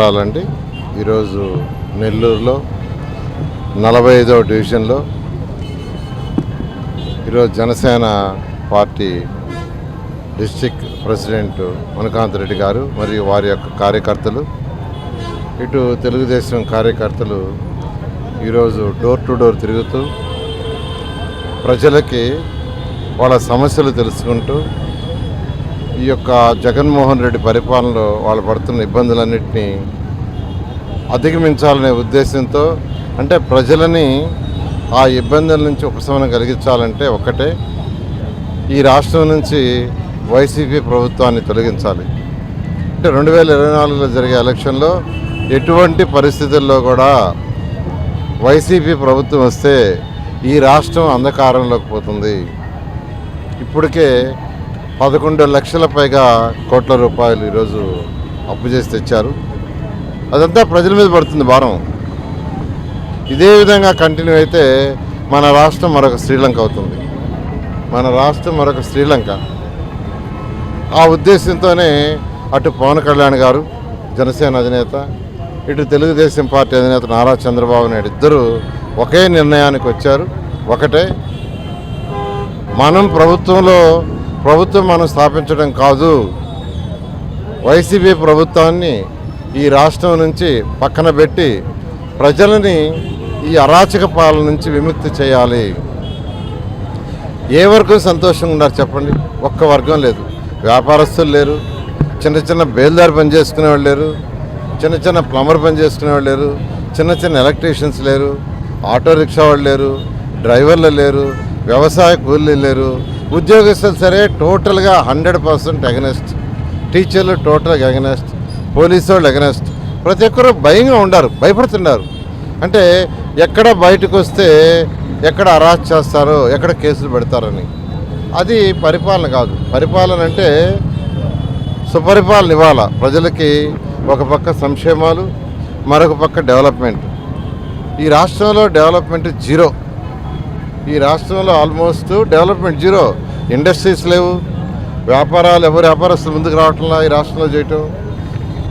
రాలండి. ఈరోజు నెల్లూరులో నలభై ఐదవ డివిజన్లో ఈరోజు Janasena party district president Manakant Reddy గారు మరియు వారి యొక్క కార్యకర్తలు ఇటు తెలుగుదేశం కార్యకర్తలు ఈరోజు డోర్ టు డోర్ తిరుగుతూ ప్రజలకి వాళ్ళ సమస్యలు తెలుసుకుంటూ ఈ యొక్క జగన్మోహన్ రెడ్డి పరిపాలనలో వాళ్ళు పడుతున్న ఇబ్బందులన్నింటినీ అధిగమించాలనే ఉద్దేశంతో అంటే ప్రజలని ఆ ఇబ్బందుల నుంచి ఉపశమనం కలిగించాలంటే ఒకటే ఈ రాష్ట్రం నుంచి వైసీపీ ప్రభుత్వాన్ని తొలగించాలి. అంటే రెండు వేల ఇరవై నాలుగులో జరిగే ఎలక్షన్లో ఎటువంటి పరిస్థితుల్లో కూడా వైసీపీ ప్రభుత్వం వస్తే ఈ రాష్ట్రం అంధకారంలోకి పోతుంది. ఇప్పటికే పదకొండు లక్షల పైగా కోట్ల రూపాయలు ఈరోజు అప్పు చేసి తెచ్చారు. అదంతా ప్రజల మీద పడుతుంది భారం. ఇదే విధంగా కంటిన్యూ అయితే మన రాష్ట్రం మరొక శ్రీలంక అవుతుంది. మన రాష్ట్రం మరొక శ్రీలంక. ఆ ఉద్దేశంతోనే అటు పవన్ కళ్యాణ్ గారు జనసేన అధినేత ఇటు తెలుగుదేశం పార్టీ అధినేత నారా చంద్రబాబు నాయుడు ఇద్దరు ఒకే నిర్ణయానికి వచ్చారు. ఒకటే మనం ప్రభుత్వంలో ప్రభుత్వం మనం స్థాపించడం కాదు. వైసీపీ ప్రభుత్వాన్ని ఈ రాష్ట్రం నుంచి పక్కన పెట్టి ప్రజలని ఈ అరాచక పాలన నుంచి విముక్తి చేయాలి. ఏ వర్గం సంతోషంగా ఉన్నారు చెప్పండి? ఒక్క వర్గం లేదు. వ్యాపారస్తులు లేరు. చిన్న చిన్న బేల్దారి పని చేసుకునే వాళ్ళు లేరు. చిన్న చిన్న ప్లంబర్ పని చేసుకునే వాళ్ళు లేరు. చిన్న చిన్న ఎలక్ట్రీషియన్స్ లేరు. ఆటో రిక్షా వాళ్ళు లేరు. డ్రైవర్లు లేరు. వ్యవసాయ కూలీలు లేరు. ఉద్యోగస్తులు సరే టోటల్గా హండ్రెడ్ పర్సెంట్ అగనెస్ట్. టీచర్లు టోటల్గా అగనెస్ట్. పోలీసు వాళ్ళు అగనెస్ట్. ప్రతి ఒక్కరు భయంగా ఉండారు భయపడుతున్నారు. అంటే ఎక్కడ బయటకు వస్తే ఎక్కడ అరాచ్ చేస్తారో ఎక్కడ కేసులు పెడతారని. అది పరిపాలన కాదు. పరిపాలన అంటే సుపరిపాలన ఇవ్వాల ప్రజలకి ఒక పక్క సంక్షేమాలు మరొక పక్క డెవలప్మెంట్. ఈ రాష్ట్రంలో డెవలప్మెంట్ జీరో. ఈ రాష్ట్రంలో ఆల్మోస్ట్ డెవలప్మెంట్ జీరో. ఇండస్ట్రీస్ లేవు. వ్యాపారాలు ఎవరు వ్యాపారస్తులు ముందుకు రావట్లా ఈ రాష్ట్రంలో చేయటం.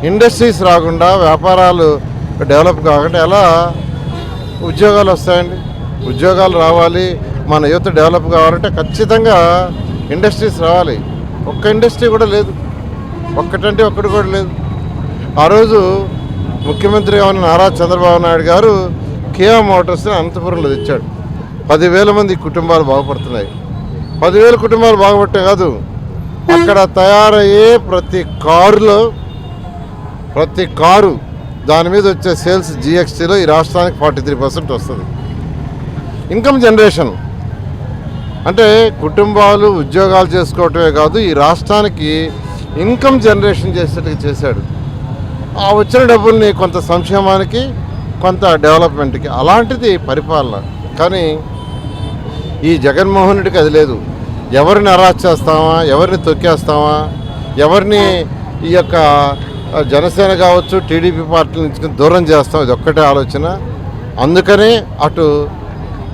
ఇండస్ట్రీస్ రాకుండా వ్యాపారాలు డెవలప్ కాకుండా ఎలా ఉద్యోగాలు వస్తాయండి? ఉద్యోగాలు రావాలి. మన యువత డెవలప్ కావాలంటే ఖచ్చితంగా ఇండస్ట్రీస్ రావాలి. ఒక్క ఇండస్ట్రీ కూడా లేదు. ఒక్కటంటే ఒక్కటి కూడా లేదు. ఆ రోజు ముఖ్యమంత్రిగా ఉన్న నారా చంద్రబాబు నాయుడు గారు కియా మోటార్స్ని అనంతపురంలో తెచ్చాడు. పదివేల మంది కుటుంబాలు బాగుపడుతున్నాయి. పదివేల కుటుంబాలు బాగుపడటం కాదు. అక్కడ తయారయ్యే ప్రతి కారులో ప్రతి కారు దాని మీద వచ్చే సేల్స్ జిఎస్టీలో ఈ రాష్ట్రానికి ఫార్టీ త్రీ పర్సెంట్ వస్తుంది. Income generation. అంటే కుటుంబాలు ఉద్యోగాలు చేసుకోవటమే కాదు ఈ రాష్ట్రానికి ఇన్కమ్ జనరేషన్ చేసేట్టుగా చేశాడు. ఆ వచ్చిన డబ్బుల్ని కొంత సంక్షేమానికి కొంత డెవలప్మెంట్కి. అలాంటిది పరిపాలన. కానీ ఈ జగన్మోహన్ రెడ్డికి అది లేదు. ఎవరిని అరాచ్ చేస్తామా? ఎవరిని తొక్కేస్తామా? ఎవరిని ఈ యొక్క జనసేన కావచ్చు టీడీపీ పార్టీ నుంచి దూరం చేస్తాం? ఇది ఒక్కటే ఆలోచన. అందుకనే అటు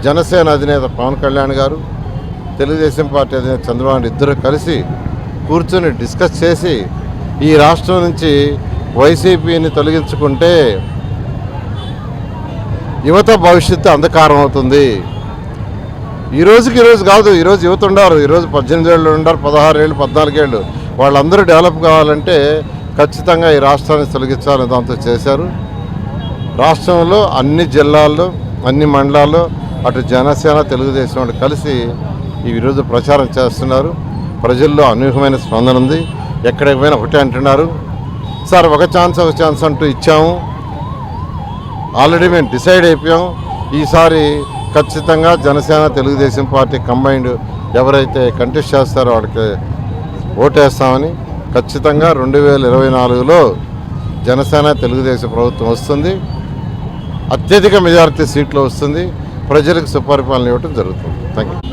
జనసేన అధినేత పవన్ కళ్యాణ్ గారు తెలుగుదేశం పార్టీ అధినేత చంద్రబాబు ఇద్దరు కలిసి కూర్చొని డిస్కస్ చేసి ఈ రాష్ట్రం నుంచి వైసీపీని తొలగించుకుంటే యువత భవిష్యత్తు అంధకారం అవుతుంది. ఈ రోజుకి ఈరోజు కాదు ఈరోజు యువత ఉండారు ఈరోజు పద్దెనిమిది ఏళ్ళు ఉండారు పదహారు ఏళ్ళు పద్నాలుగేళ్ళు వాళ్ళందరూ డెవలప్ కావాలంటే ఖచ్చితంగా ఈ రాష్ట్రాన్ని తొలగించాలని దాంతో చేశారు. రాష్ట్రంలో అన్ని జిల్లాల్లో అన్ని మండలాల్లో అటు జనసేన తెలుగుదేశం వాళ్ళు కలిసి ఈ ఈరోజు ప్రచారం చేస్తున్నారు. ప్రజల్లో అనూహ్యమైన స్పందన ఉంది. ఎక్కడికి పోయినా ఒకటే అంటున్నారు. సార్ ఒక ఛాన్స్ ఒక ఛాన్స్ అంటూ ఇచ్చాము. ఆల్రెడీ మేము డిసైడ్ అయిపోయాం. ఈసారి ఖచ్చితంగా జనసేన తెలుగుదేశం పార్టీ కంబైన్డ్ ఎవరైతే కంటెస్ట్ చేస్తారో వాడికి ఓటేస్తామని ఖచ్చితంగా రెండు వేల ఇరవై నాలుగులో జనసేన తెలుగుదేశం ప్రభుత్వం వస్తుంది. అత్యధిక మెజారిటీ సీట్లు వస్తుంది. ప్రజలకు సుపరిపాలన ఇవ్వడం జరుగుతుంది. Thank you